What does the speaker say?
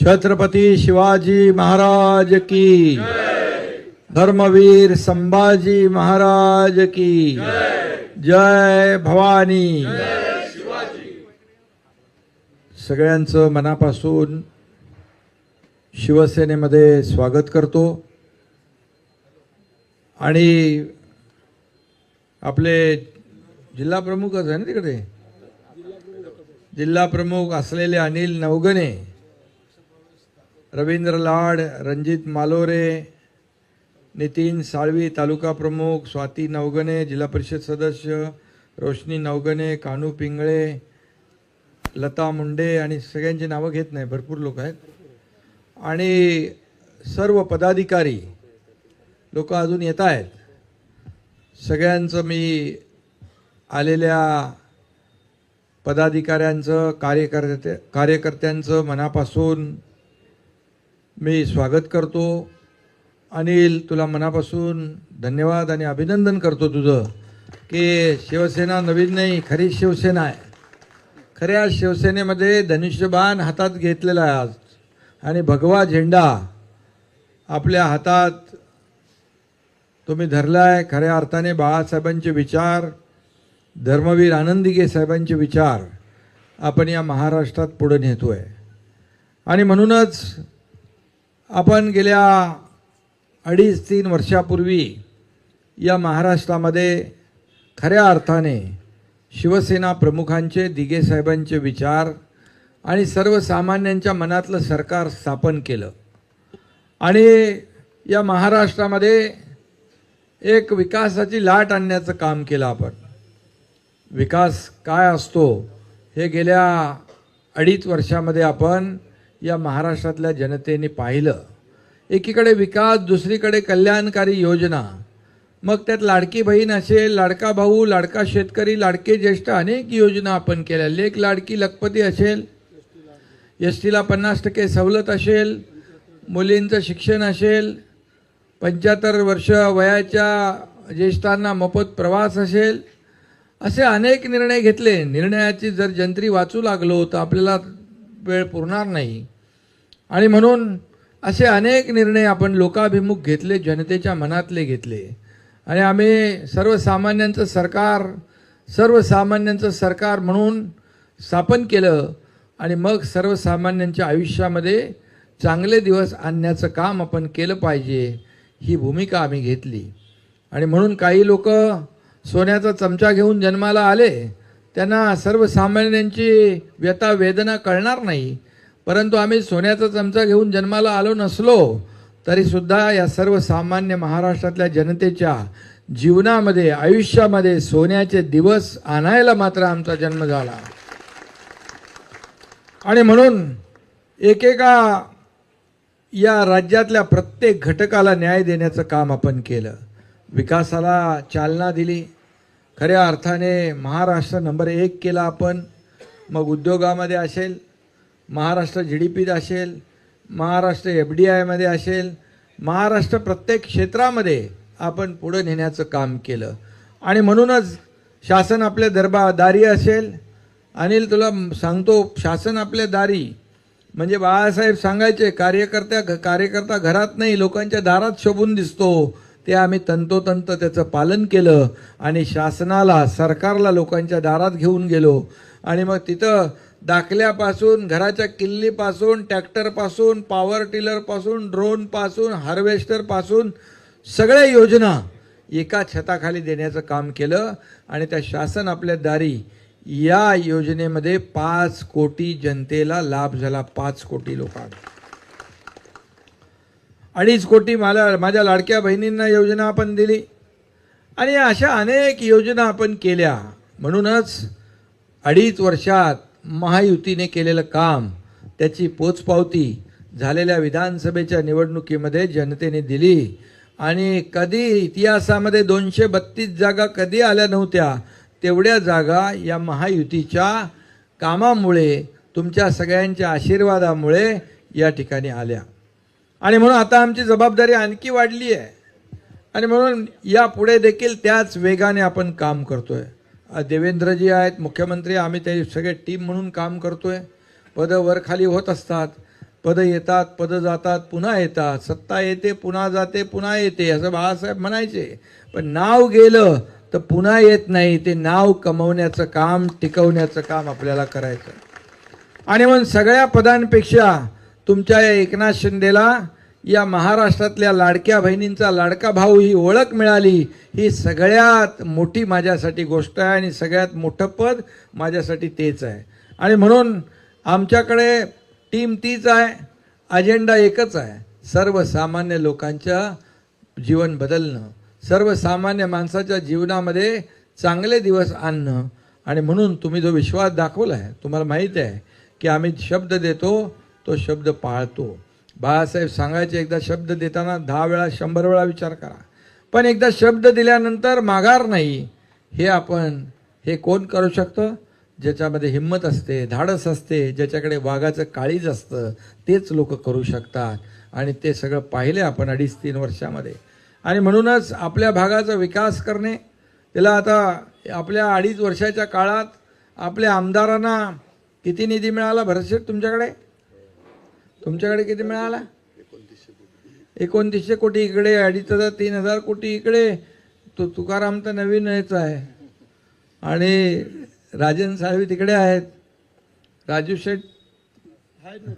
छत्रपती शिवाजी महाराज की धर्मवीर संभाजी महाराज की जय। भवानी। सगळ्यांचं मनापासून शिवसेनेमध्ये स्वागत करतो. आणि आपले जिल्हा प्रमुखच आहे ना तिकडे? जिल्हा प्रमुख असलेले अनिल नवगणे रवींद्र लाड रणजित मालोरे नितीन साळवी तालुका प्रमुख स्वाती नवगणे जिल्हा परिषद सदस्य रोशनी नवगणे कानू पिंगळे लता मुंडे आणि सगळ्यांची नावं घेत नाही भरपूर लोक आहेत. आणि सर्व पदाधिकारी लोक अजून येत आहेत. सगळ्यांचं मी आलेल्या पदाधिकाऱ्यांचं कार्यकर्ते कार्यकर्त्यांचं मनापासून मी स्वागत करतो. अनिल तुला मनापासून धन्यवाद आणि अभिनंदन करतो तुझं. की शिवसेना नवीन नाही खरी शिवसेना आहे. खऱ्या शिवसेनेमध्ये धनुष्यबाण हातात घेतलेला आहे आज. आणि भगवा झेंडा आपल्या हातात तुम्ही धरलाय. खऱ्या अर्थाने बाळासाहेबांचे विचार धर्मवीर आनंदिगे साहेबांचे विचार आपण या महाराष्ट्रात पुढे आहे आणि म्हणूनच आपण गेल्या अडीच तीन वर्षापूर्वी या महाराष्ट्रामध्ये खऱ्या अर्थाने शिवसेना प्रमुखांचे दिगे साहेबांचे विचार आणि सर्वसामान्यांच्या मनातलं सरकार स्थापन केलं. आणि या महाराष्ट्रामध्ये एक विकासाची लाट आणण्याचं काम केलं आपण. विकास काय असतो हे गेल्या अडीच वर्षामध्ये आपण या महाराष्ट्रातल्या जनतेने पाहिलं. एकीकडे विकास दुसरीकडे कल्याणकारी योजना. मग त्यात लाडकी बहीण असेल लाडका भाऊ लाडका शेतकरी लाडके ज्येष्ठ अनेक योजना आपण केल्या. लेख लाडकी लखपती असेल एस टीला पन्नास टक्के सवलत असेल मुलींचं शिक्षण असेल पंच्याहत्तर वर्ष वयाच्या ज्येष्ठांना मोफत प्रवास असेल असे अनेक निर्णय घेतले. निर्णयाची जर जंत्री वाचू लागलो तर आपल्याला वेळ पुरणार नाही. आणि म्हणून असे अनेक निर्णय आपण लोकाभिमुख घेतले जनतेच्या मनातले घेतले. आणि आम्ही सर्वसामान्यांचं सरकार सर्वसामान्यांचं सरकार म्हणून स्थापन केलं आणि मग सर्वसामान्यांच्या आयुष्यामध्ये चांगले दिवस आणण्याचं काम आपण केलं पाहिजे ही भूमिका आम्ही घेतली. आणि म्हणून काही लोक सोन्याचा चमचा घेऊन जन्माला आले त्यांना सर्वसामान्यांची व्यथा वेदना कळणार नाही. परंतु आम्ही सोन्याचा चमचा घेऊन जन्माला आलो नसलो तरीसुद्धा या सर्वसामान्य महाराष्ट्रातल्या जनतेच्या जीवनामध्ये आयुष्यामध्ये सोन्याचे दिवस आणायला मात्र आमचा जन्म झाला. आणि म्हणून एकेका या राज्यातल्या प्रत्येक घटकाला न्याय देण्याचं काम आपण केलं. विकासाला चालना दिली. खऱ्या अर्थाने महाराष्ट्र नंबर एक केला आपण. मग उद्योगामध्ये असेल महाराष्ट्र जी डी पीत असेल महाराष्ट्र एफ डी आयमध्ये असेल महाराष्ट्र प्रत्येक क्षेत्रामध्ये आपण पुढं नेण्याचं काम केलं. आणि म्हणूनच शासन आपल्या दरबा दारी असेल. अनिल तुला सांगतो शासन आपल्या दारी. म्हणजे बाळासाहेब सांगायचे कार्यकर्त्या कार्यकर्ता घरात नाही लोकांच्या दारात शोभून दिसतो. ते आम्ही तंतोतंत त्याचं पालन केलं आणि शासनाला सरकारला लोकांच्या दारात घेऊन गेलो. आणि मग तिथं दाखल्यापासून घराच्या किल्लीपासून ट्रॅक्टरपासून पॉवर टिलरपासून ड्रोनपासून हार्वेस्टरपासून सगळ्या योजना एका छताखाली देण्याचं काम केलं आणि त्या शासन आपल्या दारी या योजनेमध्ये पाच कोटी जनतेला लाभ झाला पाच कोटी लोकांना. अडीच कोटी मला माझ्या लाडक्या बहिणींना योजना आपण दिली. आणि अशा अनेक योजना आपण केल्या. म्हणूनच अडीच वर्षात महायुतीने केलेलं काम त्याची पोचपावती झालेल्या विधानसभेच्या निवडणुकीमध्ये जनतेने दिली. आणि कधी इतिहासामध्ये दोनशे बत्तीस जागा कधी आल्या नव्हत्या तेवढ्या जागा या महायुतीच्या कामामुळे तुमच्या सगळ्यांच्या आशीर्वादामुळे या ठिकाणी आल्या. आणि म्हणून आता आमची जबाबदारी आणखी वाढली आहे. आणि म्हणून यापुढे देखील त्याच वेगाने आपण काम करतो आहे देवेंद्रजी आहेत मुख्यमंत्री आम्ही ते सगळे टीम म्हणून काम करतोय. पदं वरखाली होत असतात. पद येतात पद जातात पुन्हा येतात. सत्ता येते पुन्हा जाते पुन्हा येते असं बाळासाहेब म्हणायचे. पण नाव गेलं तर पुन्हा येत नाही. ते नाव कमवण्याचं काम टिकवण्याचं काम आपल्याला करायचं. आणि मग सगळ्या पदांपेक्षा तुमच्या या एकनाथ शिंदेला या महाराष्ट्रातल्या लाडक्या बहिणींचा लाडका भाऊ ही ओळख मिळाली. ही सगळ्यात मोठी माझ्यासाठी गोष्ट आहे आणि सगळ्यात मोठं पद माझ्यासाठी तेच आहे. आणि म्हणून आमच्याकडे टीम तीच आहे अजेंडा एकच आहे. सर्वसामान्य लोकांच्या जीवन बदलणं सर्वसामान्य माणसाच्या जीवनामध्ये चांगले दिवस आणणं. आणि म्हणून तुम्ही जो विश्वास दाखवला आहे तुम्हाला माहीत आहे की आम्ही शब्द देतो तो शब्द पाळतो. बाळासाहेब सांगायचे एकदा शब्द देताना दहा वेळा शंभर वेळा विचार करा. पण एकदा शब्द दिल्यानंतर माघार नाही हे आपण हे कोण करू शकतं? ज्याच्यामध्ये हिंमत असते धाडस असते ज्याच्याकडे वाघाचं काळीज असतं तेच लोक करू शकतात. आणि ते सगळं पाहिले आपण अडीच तीन वर्षामध्ये. आणि म्हणूनच आपल्या भागाचा विकास करणे त्याला आता आपल्या अडीच वर्षाच्या काळात आपल्या आमदारांना किती निधी मिळाला? भरसेट तुमच्याकडे? तुमच्याकडे किती मिळाला? एकोणतीसशे कोटी इकडे अडीच हजार तीन हजार कोटी इकडे. तो तुकाराम तर नवीन यायचा आहे. आणि राजन साहेब तिकडे आहेत. राजू शेठ